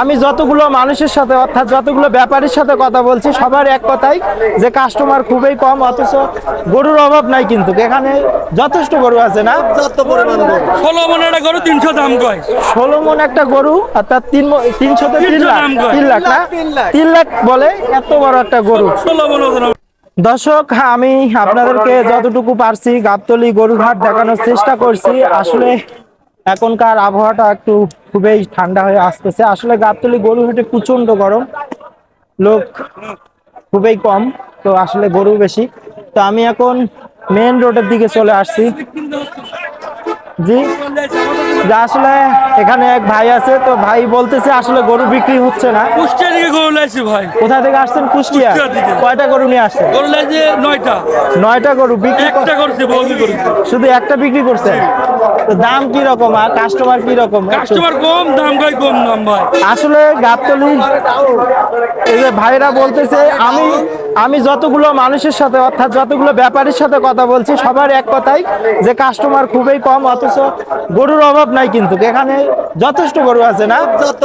আমি যতগুলো মানুষের সাথে অর্থাৎ যতগুলো ব্যাপারীর সাথে কথা বলছি সবার এক কথাই যে কাস্টমার খুবই কম অথচ গরুর অভাব নাই কিন্তু। এখানে যথেষ্ট গরু আছে না? যত পরিমাণ গরু। ষোলো মনে একটা গরু তিনশো দাম কয়। ষোলো মন একটা গরু অর্থাৎ তিন তিনশো তিন লাখ তিন লাখ না? তিন লাখ। বলে এত বড় একটা গরু। ষোলো মনে দর্শক আমি আপনাদেরকে যতটুকু পারছি গাবতলি গরুর গরুঘাট দেখানোর চেষ্টা করছি। আসলে এখনকার আবহাওয়াটা একটু খুবই ঠান্ডা হয়ে আসতেছে। আসলে গাবতলি গরুঘাটে প্রচণ্ড গরম। লোক খুবই কম, তো আসলে গরু বেশি। তো আমি এখন মেন রোডের দিকে চলে আসছি। জি। যে আসলে এখানে এক ভাই আছে তো ভাই বলতেছে আসলে গরু বিক্রি হচ্ছে না। কুষ্টিয়া দিকে গরু লাইছি ভাই। কোথা থেকে আসছেন? কুষ্টিয়া। কয়টা গরু নিয়ে আসছেন? গরু লাইছে নয়টা। নয়টা গরু বিক্রি একটা করছে বৌদি করেছে। শুধু একটা বিক্রি করছেন? তো দাম কি রকম আর কাস্টমার কি রকম কাস্টমার কম দাম কয় কম দাম ভাই। আসলে গাবতলি এই যে ভাইরা বলতেছে আমি আমি যতগুলো মানুষের সাথে অর্থাৎ যতগুলো ব্যাপারীর সাথে কথা বলছি সবার এক কথাই যে কাস্টমার খুবই কম অথচ গরুর অভাব নাই কিন্তু। এখানে যথেষ্ট গরু আছে না? যত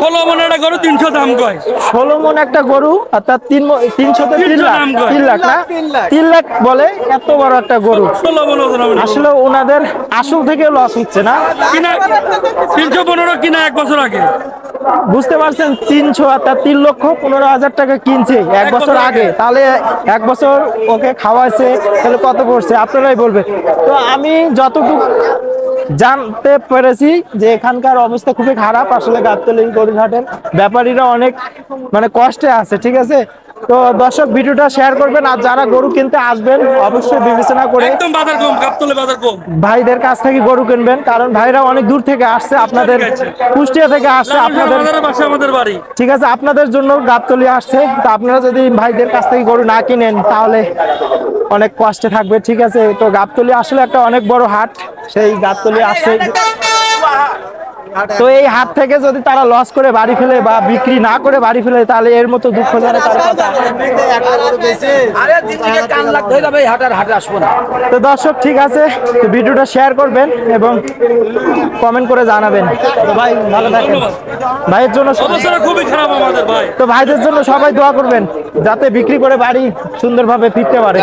ষোলো মনে একটা গরু তিনশো দাম কয়। ষোলো মন একটা গরু অর্থাৎ তিন তিনশো তিন তিনশো লাখ দাম তিন লাখ না? তিন লাখ। বলে এত বড় একটা গরু। মনে। আসলে ওনাদের আসল থেকে লস হচ্ছে না? তিনশো পনেরো কিনা এক বছর আগে। বুঝতে পারছেন তিনশো অর্থাৎ তিন লক্ষ পনেরো হাজার টাকা কিনছে এক বছর আগে। তাহলে এক বছর ওকে খাওয়াইছে তাহলে কত পড়ছে? আপনারাই বলবেন। তো আমি যতটুকু জানতে পেরেছি যে এখানকার অবস্থা খুবই খারাপ। আসলে গাবতলি গরুঘাটের ব্যাপারীরা অনেক মানে কষ্টে আছে ঠিক আছে? তো দর্শক ভিডিওটা শেয়ার করবেন আর যারা গরু কিনতে আসবেন অবশ্যই বিবেচনা করে একদম বাজার কম কাপতলে বাজার কম। ভাইদের কাছ থেকে গরু কিনবেন কারণ ভাইরা অনেক দূর থেকে আসছে আপনাদের কুষ্টিয়া থেকে আসছে আপনাদের আমাদের বাড়ি। ঠিক আছে আপনাদের জন্য গাবতলি আসছে। তো আপনারা যদি ভাইদের কাছ থেকে গরু না কিনেন তাহলে অনেক কষ্টে থাকবে ঠিক আছে? তো গাবতলি আসলে একটা অনেক বড় হাট সেই গাবতলি আসছে। তো এই হাত থেকে যদি তারা লস করে বাড়ি ফেলে বা বিক্রি না করে বাড়ি ফেলে তাহলে এর মতো দুঃখ বেশি তো দর্শক ঠিক আছে ভিডিওটা শেয়ার করবেন এবং কমেন্ট করে জানাবেন। ভাই ভালো থাকেন। ভাইয়ের জন্য খুবই খারাপ আমাদের ভাই। তো ভাইদের জন্য সবাই দোয়া করবেন যাতে বিক্রি করে বাড়ি সুন্দরভাবে ফিরতে পারে।